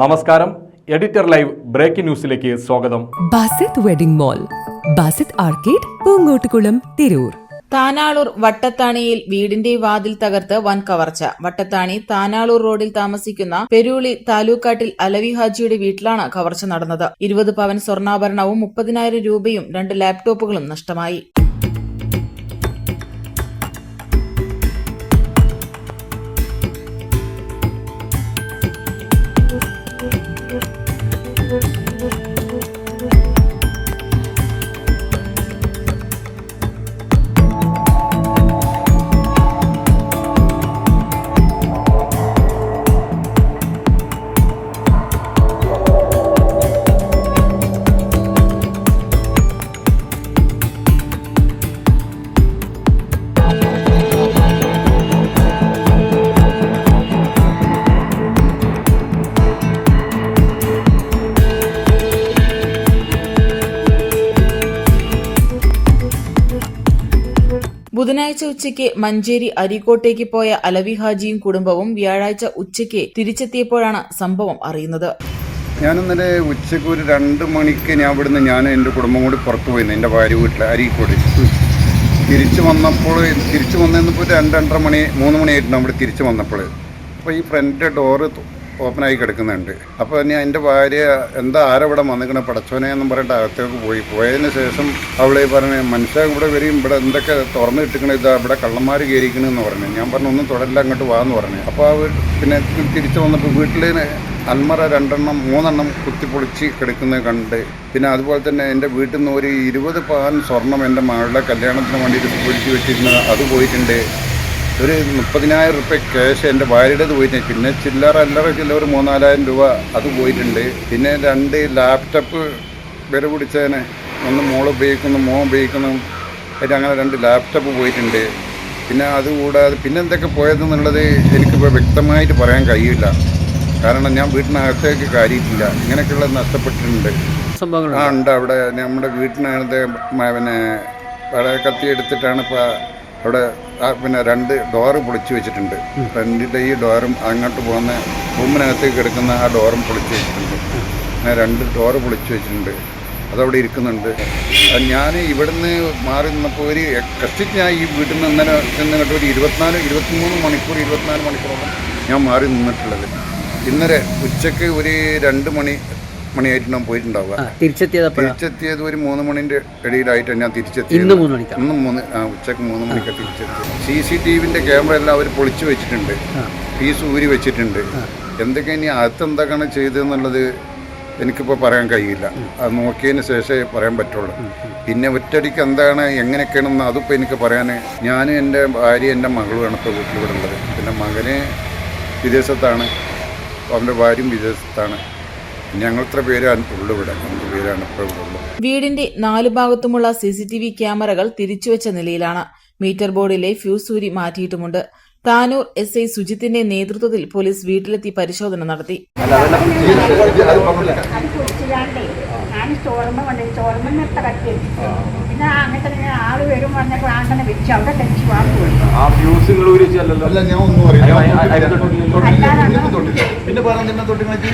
നമസ്കാരം. Editor live breaking ന്യൂസിലേക്ക് സ്വാഗതം. Basith wedding mall Basith arcade Poongottukulam Tirur. Tanalur വട്ടത്താണിയിൽ വീടിന്റെ വാതിൽ തകർത്ത് വൻ കവർച്ച. വട്ടത്താണി താനാളൂർ റോഡിൽ താമസിക്കുന്ന പെരൂളി താലൂക്കാട്ടിൽ അലവി ഹാജിയുടെ വീട്ടിലാണ് കവർച്ച നടന്നത്. ഇരുപത് പവൻ സ്വർണാഭരണവും മുപ്പതിനായിരം രൂപയും രണ്ട് ലാപ്ടോപ്പുകളും നഷ്ടമായി. ബുധനാഴ്ച ഉച്ചയ്ക്ക് മഞ്ചേരി അരീക്കോട്ടേക്ക് പോയ അലവി ഹാജിയും കുടുംബവും വ്യാഴാഴ്ച ഉച്ചയ്ക്ക് തിരിച്ചെത്തിയപ്പോഴാണ് സംഭവം അറിയുന്നത്. ഞാൻ ഇന്നലെ ഉച്ചയ്ക്ക് ഒരു രണ്ട് മണിക്ക് ഞാൻ ഇവിടുന്ന് ഞാൻ എന്റെ കുടുംബം കൂടി പുറത്തു പോയിരുന്നു. എന്റെ ഭാര്യ വീട്ടിൽ അരീക്കോട് തിരിച്ചു വന്നപ്പോൾ തിരിച്ചു വന്നപ്പോൾ രണ്ട് രണ്ടര മണി മൂന്ന് മണിയായിട്ടുണ്ട്. അവിടെ തിരിച്ചു വന്നപ്പോൾ. അപ്പോൾ ഈ ഫ്രണ്ട് ഡോറ് ഓപ്പണായി കിടക്കുന്നുണ്ട്. അപ്പോൾ ഞാൻ എന്റെ ഭാര്യ എന്താ ആരവിടെ വന്നിക്കണ? പടച്ചോനെ എന്നും പറഞ്ഞിട്ട് അകത്തേക്ക് പോയി. പോയതിന് ശേഷം അവളെ പറഞ്ഞു മനുഷ്യ ഇവിടെ വരും. ഇവിടെ എന്തൊക്കെ തുറന്നു ഇട്ടിക്കണ? ഇതാ ഇവിടെ കള്ളന്മാർ കയറിക്കണെന്ന് പറഞ്ഞു. ഞാൻ പറഞ്ഞു ഒന്നും തുടരില്ല അങ്ങോട്ട് വാന്ന് പറഞ്ഞു. അപ്പോൾ അവർ പിന്നെ തിരിച്ചു വന്നപ്പോൾ വീട്ടിൽ അന്മറ രണ്ടെണ്ണം മൂന്നെണ്ണം കുത്തിപ്പൊളിച്ച് കിടക്കുന്നത് കണ്ട്. പിന്നെ അതുപോലെ തന്നെ എന്റെ വീട്ടിൽ നിന്ന് ഒരു ഇരുപത് പാൻ സ്വർണം എന്റെ മകളുടെ കല്യാണത്തിന് വേണ്ടിയിട്ട് പൊളിച്ച് വെച്ചിരുന്നത് അത് പോയിട്ടുണ്ട്. ഒരു മുപ്പതിനായിരം റുപ്യ ക്യാഷ് എന്റെ ഭാര്യയുടേത് പോയിട്ടുണ്ട് പിന്നെ ചില്ലറ അല്ലറ ചില്ലറ ഒരു മൂന്നാലായിരം രൂപ അത് പോയിട്ടുണ്ട്. പിന്നെ രണ്ട് ലാപ്ടോപ്പ് വില പിടിച്ചതിന് ഒന്ന് മോൾ ഉപയോഗിക്കുന്നു മോൻ ഉപയോഗിക്കുന്നു. അതിന് അങ്ങനെ രണ്ട് ലാപ്ടോപ്പ് പോയിട്ടുണ്ട്. പിന്നെ അതുകൂടാതെ പിന്നെ എന്തൊക്കെ പോയതെന്നുള്ളത് എനിക്കിപ്പോൾ വ്യക്തമായിട്ട് പറയാൻ കഴിയില്ല. കാരണം ഞാൻ വീട്ടിനകത്തേക്ക് കാര്യമില്ല. ഇങ്ങനെയൊക്കെയുള്ളത് നഷ്ടപ്പെട്ടിട്ടുണ്ട്. ആ ഉണ്ട്. അവിടെ നമ്മുടെ വീട്ടിനകത്ത് പിന്നെ വളരെ കത്തി എടുത്തിട്ടാണ് ഇപ്പോൾ അവിടെ പിന്നെ രണ്ട് ഡോറ് പൊളിച്ചു വെച്ചിട്ടുണ്ട്. ഫ്രണ്ടിന്റെ ഈ ഡോറും അങ്ങോട്ട് പോകുന്ന റൂമിനകത്തേക്ക് എടുക്കുന്ന ആ ഡോറും പൊളിച്ചു വെച്ചിട്ടുണ്ട്. അങ്ങനെ രണ്ട് ഡോറ് പൊളിച്ചു വെച്ചിട്ടുണ്ട്. അതവിടെ ഇരിക്കുന്നുണ്ട്. ഞാൻ ഇവിടുന്ന് മാറി നിന്നപ്പോൾ ഒരു കഷ്ടിച്ച് ഞാൻ ഈ വീട്ടിൽ നിന്ന് ഇന്നലെ ചെന്നിട്ട് ഒരു ഇരുപത്തിനാല് ഇരുപത്തിമൂന്ന് മണിക്കൂർ ഇരുപത്തിനാല് മണിക്കൂറോളം ഞാൻ മാറി നിന്നിട്ടുള്ളത്. ഇന്നലെ ഉച്ചയ്ക്ക് ഒരു രണ്ട് മണി മണിയായിട്ട് ഞാൻ പോയിട്ടുണ്ടാവുക തിരിച്ചെത്തിയത് ഒരു മൂന്ന് മണിന്റെ ഇടയിലായിട്ട് ഞാൻ തിരിച്ചെത്തിയത് ഇന്ന് മൂന്ന് മണിക്ക്? ഇന്ന് മൂന്ന് ഉച്ചയ്ക്ക് മൂന്ന് മണിക്ക് തിരിച്ചെത്തി. സി സി ടി വിന്റെ ക്യാമറ എല്ലാം അവർ പൊളിച്ചു വെച്ചിട്ടുണ്ട്. പീസ് ഊരി വെച്ചിട്ടുണ്ട്. എന്തൊക്കെ ഇനി അകത്ത് എന്തൊക്കെയാണ് ചെയ്തതെന്നുള്ളത് എനിക്കിപ്പോൾ പറയാൻ കഴിയില്ല. അത് നോക്കിയതിന് ശേഷമേ പറയാൻ പറ്റുള്ളൂ. പിന്നെ ഒറ്റടിക്ക് എന്താണ് എങ്ങനെയൊക്കെയാണെന്ന് അതിപ്പോൾ എനിക്ക് പറയാൻ ഞാൻ എന്റെ ഭാര്യ എന്റെ മകളുമാണ് ഇപ്പോൾ വീട്ടിലിവിടെ ഉള്ളത്. പിന്നെ മകന് വിദേശത്താണ്. അവന്റെ ഭാര്യയും വിദേശത്താണ്. ഞങ്ങൾ ഇത്ര പേരാണ് ഉള്ളു ഇവിടെ പേരാണ് ഇപ്പോൾ വീടിന്റെ നാലു ഭാഗത്തുമുള്ള സി സി ടി വി ക്യാമറകൾ തിരിച്ചുവച്ച നിലയിലാണ് മീറ്റർ ബോർഡിലെ ഫ്യൂസ് ഊരി മാറ്റിയിട്ടുമുണ്ട് താനൂർ എസ് ഐ സുജിത്തിന്റെ നേതൃത്വത്തിൽ പോലീസ് വീട്ടിലെത്തി പരിശോധന നടത്തി ഞാൻ ചോർമ്മ കൊണ്ട് ചോർമ്മ നിർത്ത കട്ടി പിന്നെ അങ്ങനത്തെ ഇങ്ങനെ ആൾ വരും പറഞ്ഞപ്പോൾ വെച്ച്. അവിടെ ആ ഞാൻ ഒന്നും അറിയില്ല. അല്ലാതെ പിന്നെ പറഞ്ഞ തന്നെ തൊട്ടി മാറ്റി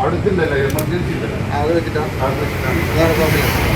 അവിടുത്തെ എമർജൻസി അത് വെച്ചിട്ടാ? അത് വെച്ചിട്ടാണ്. അതാണ് പ്രോബ്ലം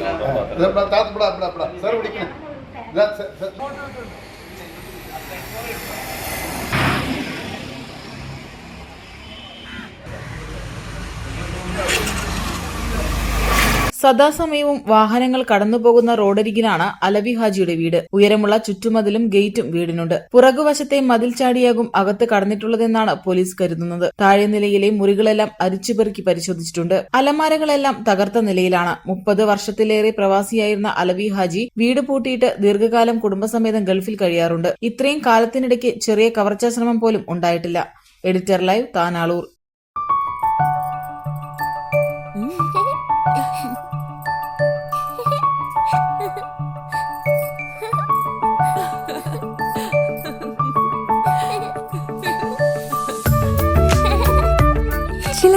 അങ്ങോട്ട് ശേഷം പിടിക്കുന്നത് ആ ടൈമിലാണ് സാർ വിളിക്കണം ഇതാ, സ- സ- സദാസമയവും വാഹനങ്ങൾ കടന്നുപോകുന്ന റോഡരികിലാണ് അലവി ഹാജിയുടെ വീട്. ഉയരമുള്ള ചുറ്റുമതിലും ഗേറ്റും വീടിനുണ്ട്. പുറകുവശത്തെ മതിൽ ചാടിയാകും അകത്ത് കടന്നിട്ടുള്ളതെന്നാണ് പോലീസ് കരുതുന്നത്. താഴെ നിലയിലെ മുറികളെല്ലാം അരിച്ചുപെറുക്കി പരിശോധിച്ചിട്ടുണ്ട്. അലമാരകളെല്ലാം തകർത്ത നിലയിലാണ്. മുപ്പത് വർഷത്തിലേറെ പ്രവാസിയായിരുന്ന അലവി ഹാജി വീട് പൂട്ടിയിട്ട് ദീർഘകാലം കുടുംബസമേതം ഗൾഫിൽ കഴിയാറുണ്ട്. ഇത്രയും കാലത്തിനിടയ്ക്ക് ചെറിയ കവർച്ചാശ്രമം പോലും ഉണ്ടായിട്ടില്ല. Editor live Tanalur.